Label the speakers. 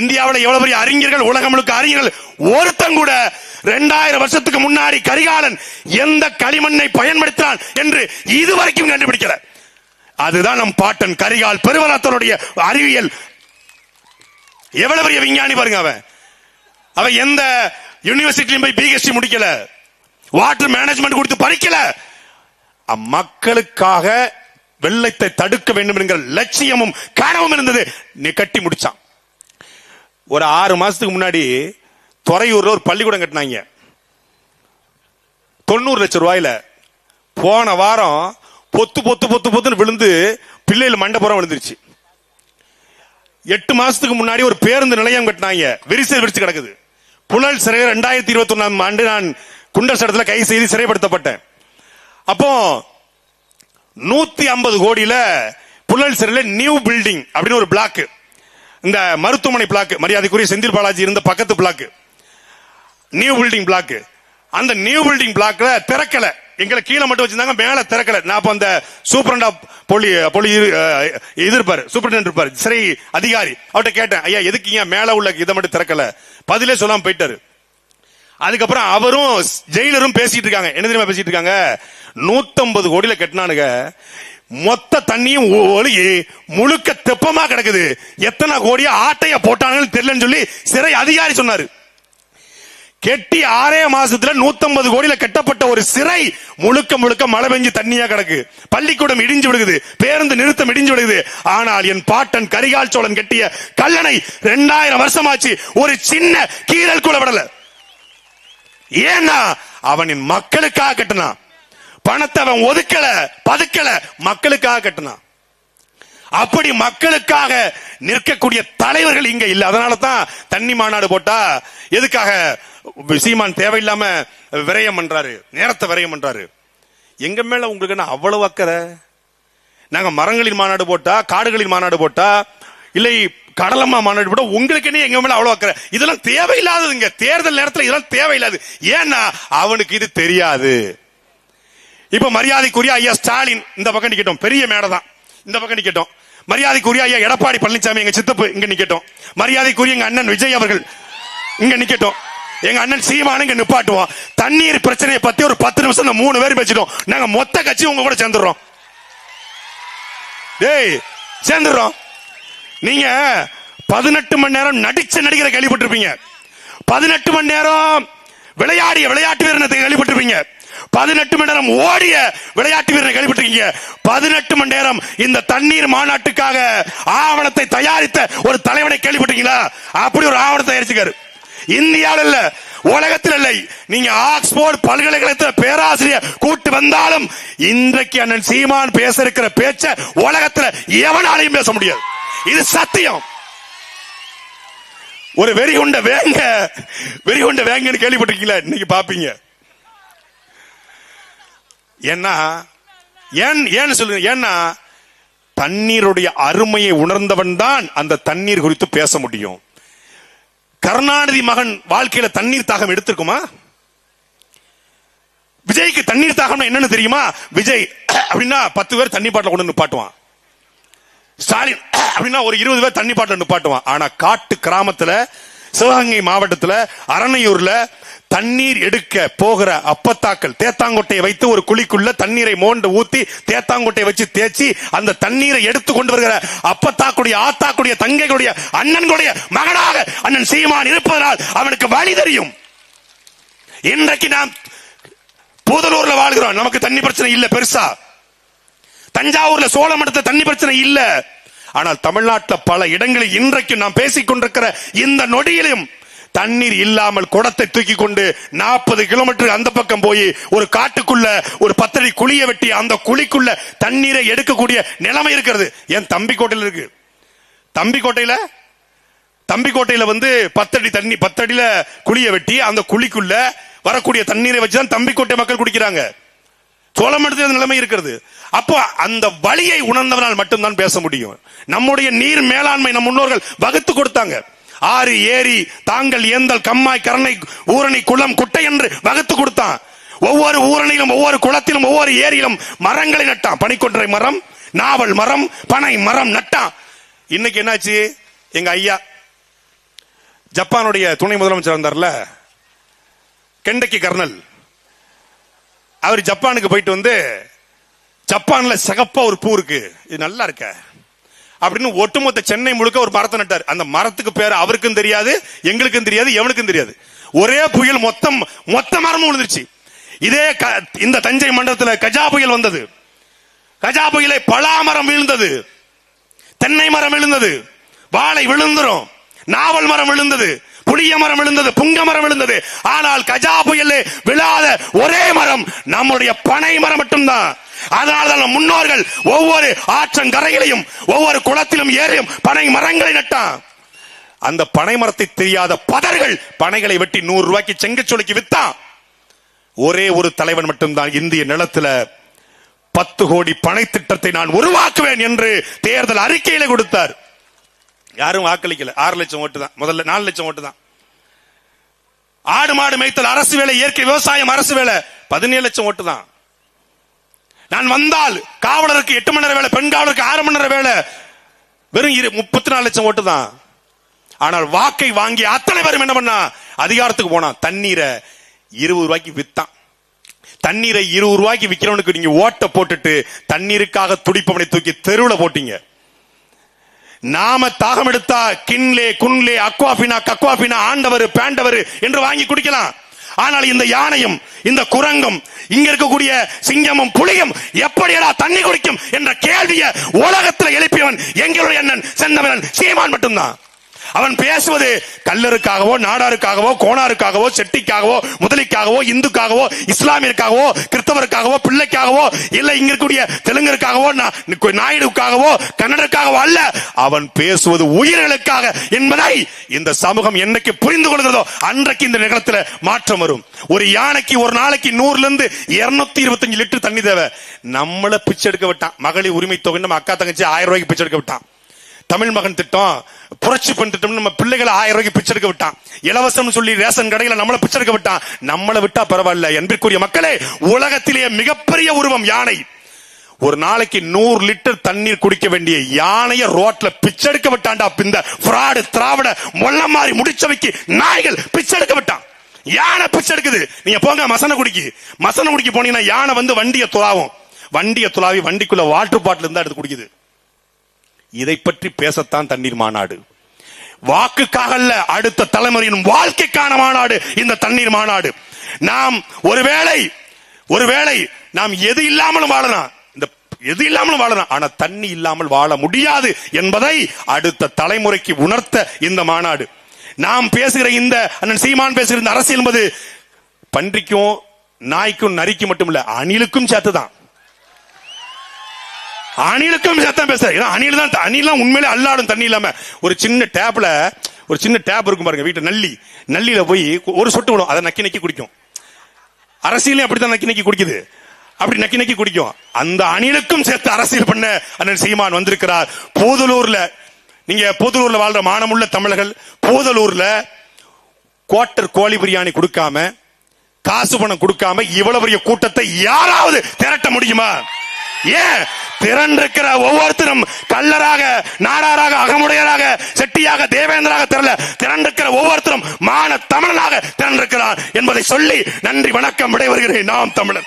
Speaker 1: இந்தியாவில் எவ்வளவு பெரிய அறிஞர்கள் உலகம் முழுக்க அறிஞர்கள் ஒருத்தன் கூட ரெண்டாயிரம் வருஷத்துக்கு முன்னாடி கரிகாலன் எந்த களிமண்ணை பயன்படுத்தினான் என்று இதுவரைக்கும் கண்டுபிடிக்கல. அதுதான் நம் பாட்டன் கரிகால் பெருவரத்தனுடைய அறிவியல். எவ்வளவு பெரிய விஞ்ஞானி பாருங்க அவன். அவன் எந்த யூனிவர்சிட்டியும் போய் பிஹெச்டி முடிக்கல. வாட்டர் மேனேஜ்மெண்ட் கொடுத்து படிக்கல. மக்களுக்காக வெள்ளத்தை தடுக்க வேண்டும் என்கிற லட்சியமும் கனவும் இருந்தது. நீ கட்டி முடிச்சான். ஒரு ஆறு மாசத்துக்கு முன்னாடி துறையூர்ல ஒரு பள்ளிக்கூடம் கட்டினாங்க. தொண்ணூறு லட்சம் ரூபாயில. போன வாரம் பொத்து பொத்து பொத்து பொத்துன்னு விழுந்து பிள்ளைகள் மண்டபுரம் விழுந்துருச்சு. எட்டு மாசத்துக்கு முன்னாடி ஒரு பேருந்து நிலையம் கட்டினாங்க. விரிசல் விரிச்சு கிடக்குது. புழல் சிறை ரெண்டாயிரத்தி இருபத்தி ஒன்னாம் ஆண்டு நான் குண்டர் சட்டத்தில் கை செய்து சிறைப்படுத்தப்பட்டேன். அப்போ நூத்தி ஐம்பது கோடியில புழல் சிறையில் நியூ பில்டிங் அப்படின்னு ஒரு பிளாக் இந்த மருத்துவமனை பிளாக் மரியாதைக்குரிய செந்தில் பாலாஜி இருந்த பக்கத்து பிளாக் நியூ பில்டிங் பிளாக் அந்த நியூ பில்டிங் பிளாக்ல திறக்கல. எங்களை கீழே மட்டும் வச்சிருந்தாங்க மேல திறக்கல. நான் அப்ப அந்த சூப்பரண்டா பொலி பொலி இது இருப்பாரு சூப்பரண்ட் இருப்பாரு சிறை அதிகாரி. அவர்கிட்ட கேட்டேன் ஐயா எதுக்கு ஏன் மேல உள்ள இதை மட்டும் திறக்கல? பதிலே சொல்லாம போயிட்டாரு. அதுக்கப்புறம் அவரும் ஜெயிலரும் பேசிட்டு இருக்காங்க. என்ன தெரியுமா பேசிட்டு இருக்காங்க? நூத்தம்பது கோடியில கட்டினானுங்க. மொத்த தண்ணியும் ஒழுகி முழுக்க தெப்பமா கிடக்குது. எத்தனை கோடியா ஆட்டைய போட்டானுன்னு தெரியலன்னு சொல்லி சிறை அதிகாரி சொன்னாரு. கெட்டி ஆறே மாசத்துல 150 கோடியில கட்டப்பட்ட ஒரு சிறை முழுக்க முழுக்க மழை பெஞ்சு தண்ணியா கிடக்கு. பள்ளிக்கூடம் இடிஞ்சு விடுகுது பேருந்து நிறுத்தம் இடிஞ்சு விடுகுது ஆனால் என் பாட்டன் கரிகால் சோழன் கட்டிய கல்லணை ரெண்டாயிரம் வருஷமாச்சு. ஒரு சின்ன கீரல் கூட விடல. ஏன்னா அவனின் மக்களுக்காக கட்டினான். பணத்தை அவன் ஒதுக்கல பதுக்கல மக்களுக்காக கட்டினான். அப்படி மக்களுக்காக நிற்கக்கூடிய தலைவர்கள் இங்க இல்ல. அதனால தான் தண்ணி மாநாடு போட்டா எதுக்காக சீமான் தேவையில்லாம விரயம் பண்றாரு நேரத்தை விரயம் பண்றாரு. எங்க மேல உங்களுக்கு என்ன அவ்வளவு அக்கறை? நாங்க மரங்களின் மாநாடு போட்டா காடுகளின் மாநாடு போட்டா இல்லை கடலம்மா மாநாடு போட்டா உங்களுக்கு என்ன எங்க மேல அவ்வளவு அக்கறை? இதெல்லாம் தேவையில்லாததுங்க. தேர்தல் நேரத்துல இதெல்லாம் தேவையில்லாது. ஏன்னா அவனுக்கு இது தெரியாது. இப்ப மரியாதைக்குரிய ஐயா ஸ்டாலின் இந்த பக்கம் நிக்கட்டும். பெரிய மேடை தான். இந்த பக்கம் நிக்கட்டும். மரியாதைக்குரிய ஐயா எடப்பாடி பழனிசாமி எங்க சித்தப்பு இங்க நிக்கட்டும். மரியாதைக்குரிய எங்க அண்ணன் விஜய் அவர்கள் இங்க நிக்கட்டும். எங்க அண்ணன் சீமானு இங்க நிப்பாட்டுவோம். தண்ணீர் பிரச்சனையை பத்தி ஒரு பத்து நிமிஷம் மூணு பேர் பேசிட்டோம். நாங்க மொத்த கட்சி உங்க கூட சேர்ந்துடுறோம். டேய் சேர்ந்துடுறோம். நீங்க பதினெட்டு மணி நேரம் நடிச்ச நடிகரை கேள்விப்பட்டிருப்பீங்க. பதினெட்டு மணி நேரம் விளையாடிய விளையாட்டு வீரனத்தை கேள்விப்பட்டிருப்பீங்க. பதினெட்டு மணி நேரம் ஓடிய விளையாட்டு வீரரை கேள்விப்பட்டிருக்கீங்க பதினெட்டு மணி நேரம் இந்த தண்ணீர் மாநாட்டுக்காக ஆவணத்தை தயாரித்த ஒரு தலைவனை கேள்விப்பட்டீங்களா அப்படி ஒரு ஆவணத்தை தயாரிச்சுக்காரு இந்தியாவில் இல்ல உலகத்தில் இல்லை. நீங்க ஆக்ஸ்போர்ட் பல்கலைக்கழகத்தில் பேராசிரியர் கூட்டு வந்தாலும் இன்றைக்கு அண்ணன் சீமான் பேச இருக்கிற பேச்ச உலகத்துல எவனாலையும் பேச முடியாது. இது சத்தியம். ஒரு வெறி கொண்ட வேங்க வெறி கொண்ட வேங்கன்னு கேள்விப்பட்டிருக்கீங்களா? இன்னைக்கு பாப்பீங்க. ஏன்னா ஏன் ஏன்னு சொல்லுங்க ஏன்னா தண்ணீருடைய அருமையை உணர்ந்தவன் தான் அந்த தண்ணீர் குறித்து பேச முடியும். கருணாநிதி மகன் வாழ்க்கையில தண்ணீர் தாகம் எடுத்திருக்குமா? விஜய்க்கு தண்ணீர் தாகம் என்னன்னு தெரியுமா? விஜய் அப்படின்னா பத்து பேர் தண்ணி பாட்டில் கொண்டு நிப்பாட்டுவான். ஸ்டாலின் அப்படின்னா ஒரு இருபது பேர் தண்ணி பாட்டில் நிப்பாட்டுவான். ஆனா காட்டு கிராமத்துல சிவகங்கை மாவட்டத்துல அரணையூர்ல தண்ணீர் எடுக்க போகிற அப்பத்தாக்கள் தேத்தாங்கொட்டையை வைத்து ஒரு குழிக்குள்ள தண்ணீரை மோண்டு ஊத்தி தேத்தாங்கொட்டையை வச்சு தேய்ச்சி அந்த தண்ணீரை எடுத்து கொண்டு வருகிற அப்பத்தாக்குடைய ஆத்தாக்குடைய தங்கைகளுடைய அண்ணன்களுடைய மகனாக அண்ணன் சீமான் இருப்பதனால் அவனுக்கு வழி தெரியும். இன்றைக்கு நாம் பூதலூர்ல வாழ்கிறோம். நமக்கு தண்ணி பிரச்சனை இல்ல பெருசா. தஞ்சாவூர்ல சோழமடத்துல தண்ணி பிரச்சனை இல்லை. ஆனால் தமிழ்நாட்டில் பல இடங்களில் இன்றைக்கு நாம் பேசிக்கொண்டிருக்கிற இந்த நொடியிலும் தண்ணீர் இல்லாமல் குடத்தை தூக்கி கொண்டு நாற்பது கிலோமீட்டர் அந்த பக்கம் போய் ஒரு காட்டுக்குள்ள ஒரு பத்தடி குழிய வெட்டி அந்த குழிக்குள்ள தண்ணீரை எடுக்கக்கூடிய நிலைமை இருக்கிறது. என் தம்பி கோட்டையில இருக்கு? தம்பி கோட்டையில? தம்பி கோட்டையில வந்து பத்தடி தண்ணி பத்தடியில குழிய வெட்டி அந்த குழிக்குள்ள வரக்கூடிய தண்ணீரை வச்சுதான் தம்பிக்கோட்டை மக்கள் குடிக்கிறாங்க. சோழமண்டலத்தில் அந்த நிலைமை இருக்கிறது. அப்போ அந்த வழியை உணர்ந்தவனால் மட்டும்தான் பேச முடியும். நம்முடைய நீர் மேலாண்மை நம் முன்னோர்கள் வகுத்து கொடுத்தாங்க. ஆறு ஏரி தாங்கள் ஏந்தல் கம்மாய் கரணை ஊரணி குளம் குட்டை என்று வகுத்து கொடுத்தான். ஒவ்வொரு ஊரணியிலும் ஒவ்வொரு குளத்திலும் ஒவ்வொரு ஏரியிலும் மரங்களை நட்டான். பனிக்கொன்றை மரம் நாவல் மரம் பனை மரம் நட்டான். இன்னைக்கு என்னாச்சு? எங்க ஐயா ஜப்பானுடைய துணை முதலமைச்சர் வந்தார்ல கெண்டக்கி கர்னல். அவர் ஜப்பானுக்கு போயிட்டு வந்து ஜப்பான்ல சகப்பா ஒரு பூ இருக்கு. இது நல்லா இருக்க. அப்படின்னு ஒட்டுமொத்த சென்னை முழுக்க ஒரு மரத்தை நட்டார். அந்த மரத்துக்கு பேர் அவருக்கும் தெரியாது எங்களுக்கும் தெரியாது எவனுக்கும் தெரியாது. ஒரே புயல் மொத்தம் மொத்த மரமும் விழுந்துருச்சு. இதே க- இந்த தஞ்சை மண்டலத்தில் கஜா புயல் வந்தது. கஜா புயலை பலாமரம் விழுந்தது. தென்னை மரம் விழுந்தது. வாழை விழுந்துரும். நாவல் மரம் விழுந்தது. புளிய மரம் விழுந்தது புங்க மரம் விழுந்தது. ஆனால் கஜா புயல் விழாத ஒரே மரம் நம்முடைய பனை மரம் மட்டும்தான். அதனால்தான் முன்னோர்கள் ஒவ்வொரு ஆற்றங்கரையிலையும் ஒவ்வொரு குளத்திலும் ஏறியும் பனை மரங்களை நட்டான். அந்த பனை மரத்தை தெரியாத பதர்கள் பனைகளை வெட்டி நூறு ரூபாய்க்கு செங்கச்சோலைக்கு வித்தான். ஒரே ஒரு தலைவன் மட்டும்தான் இந்திய நிலத்துல பத்து கோடி பனை திட்டத்தை நான் உருவாக்குவேன் என்று தேர்தல் அறிக்கையில கொடுத்தார். யாரும் வாக்களிக்கல. ஆறு லட்சம் ஓட்டு தான். முதல்ல நாலு லட்சம் ஓட்டு தான். ஆடு மாடு மேய்த்தல் அரசு வேலை இயற்கை விவசாயம் அரசு வேலை. பதினேழு லட்சம் ஓட்டு தான். நான் வந்தால் காவலருக்கு எட்டு மணி நேரம் வேலை பெண் காவலருக்கு ஆறு மணி நேரம் வேலை. வெறும் இரு முப்பத்தி நாலு லட்சம் ஓட்டு தான். ஆனால் வாக்கை வாங்கி அத்தனை பேரும் என்ன பண்ணா? அதிகாரத்துக்கு போனான் தண்ணீரை இருபது ரூபாய்க்கு வித்தான். தண்ணீரை இருபது ரூபாய்க்கு விற்கிறவனுக்கு நீங்க ஓட்ட போட்டுட்டு தண்ணீருக்காக துடிப்பவனை தூக்கி தெருவில் போட்டீங்க. நாம தாகம் எடுத்தா கின்லே குன்லே அக்வாபினா கக்வாபினா ஆண்டவர் பேண்டவர் என்று வாங்கி குடிக்கலாம். ஆனால் இந்த யானையும் இந்த குரங்கும் இங்க இருக்கக்கூடிய சிங்கமும் புலியும் எப்படியடா தண்ணி குடிக்கும் என்ற கேள்வியை உலகத்தில் எழுப்பியவன் எங்களுடைய அண்ணன் செந்தமனன் சீமான் மட்டும்தான். அவன் பேசுவது கல்லருக்காகவோ நாடாருக்காகவோ கோணாருக்காகவோ செட்டிக்காகவோ முதலிக்காகவோ இந்துக்காகவோ இஸ்லாமியருக்காகவோ கிறிஸ்தவருக்காகவோ பிள்ளைக்காகவோ இல்ல இங்க இருக்கக்கூடிய தெலுங்கருக்காகவோ நாயுடுக்காகவோ கன்னடருக்காகவோ அல்ல. அவன் பேசுவது உயிர்களுக்காக என்பதை இந்த சமூகம் என்னைக்கு புரிந்து கொள்கிறதோ அன்றைக்கு இந்த நிகழத்துல மாற்றம் வரும். ஒரு யானைக்கு ஒரு நாளைக்கு நூறுல இருந்து இருநூத்தி இருபத்தஞ்சு லிட்டர் தண்ணி தேவை. நம்மள பிச்சை எடுக்க விட்டான். மகளிர் உரிமை தொகை நம்ம அக்கா தங்கச்சி ஆயிரம் ரூபாய்க்கு பிச்சை எடுக்க விட்டான். தமிழ் மகன் திட்டம் புரட்சி பெண் நம்ம பிள்ளைகளை ஆயிரம் ரூபாய்க்கு பிச்சு எடுக்க விட்டான். இலவசம் சொல்லி ரேஷன் கடையில நம்மளை பிச்சை எடுக்க விட்டான். நம்மளை விட்டா பரவாயில்ல என்பதற்குரிய மக்களே உலகத்திலேயே மிகப்பெரிய உருவம் யானை. ஒரு நாளைக்கு நூறு லிட்டர் தண்ணீர் குடிக்க வேண்டிய யானைய ரோட்ல பிச்சை எடுக்க விட்டான்டா. இந்த ஃப்ராடு திராவிட மொல்ல மாதிரி முடிச்சவைக்கு நாய்கள் பிச்சை எடுக்க விட்டான். யானை பிச்சை எடுக்குது. நீங்க போங்க மசனை குடிக்கு. மசனை குடிக்க போனீங்கன்னா யானை வந்து வண்டியை துளாவும் வண்டியை துளாவி வண்டிக்குள்ள வாட்டர் பாட்டில் இருந்தா எடுத்து குடிக்குது. இதை பற்றி பேசத்தான் தண்ணீர் மாநாடு. வாக்குக்காக அல்ல அடுத்த தலைமுறையின் வாழ்க்கைக்கான மாநாடு இந்த தண்ணீர் மாநாடு. நாம் ஒருவேளை ஒருவேளை நாம் எது இல்லாமலும் வாழலாம். இந்த எது இல்லாமலும் வாழலாம். ஆனா தண்ணி இல்லாமல் வாழ முடியாது என்பதை அடுத்த தலைமுறைக்கு உணர்த்த இந்த மாநாடு. நாம் பேசுகிற இந்த அண்ணன் சீமான் பேசுகிற இந்த அரசியல் என்பது பன்றிக்கும் நாய்க்கும் நரிக்கும் மட்டும் இல்ல அணிலுக்கும் சேர்த்துதான். அணிலுக்கும் சத்தம் பேசுறாரு ஏன்னா அணில் தான் அணிலாம் உண்மையிலே அல்லாடும் தண்ணி இல்லாம. ஒரு சின்ன டேப்ல ஒரு சின்ன டேப் இருக்கும் பாருங்க வீட்டு நல்லி. நல்லில போய் ஒரு சொட்டு விடும். அதை நக்கி நக்கி குடிக்கும். அரசியலையும் அப்படித்தான் நக்கி நக்கி குடிக்குது. அப்படி நக்கி நக்கி குடிக்கும். அந்த அணிலுக்கும் சேர்த்து அரசியல் பண்ண அண்ணன் சீமான் வந்திருக்கிறார். போதலூர்ல நீங்க போதலூர்ல வாழ்ற மானமுள்ள தமிழர்கள் போதலூர்ல குவார்டர் கோழி பிரியாணி கொடுக்காம காசு பணம் கொடுக்காம இவ்வளவு பெரிய கூட்டத்தை யாராவது திரட்ட முடியுமா? ஏன் திரண்டிருக்கிற ஒவ்வொருத்தரும் கல்லராக நாடாராக அகமுடையராக செட்டியாக தேவேந்திராக திரள திரண்டிருக்கிற ஒவ்வொருத்தரும் மான தமிழனாக திரண்டிருக்கிறார் என்பதை சொல்லி நன்றி வணக்கம் விடைபெறுகிறேன். நாம் தமிழன்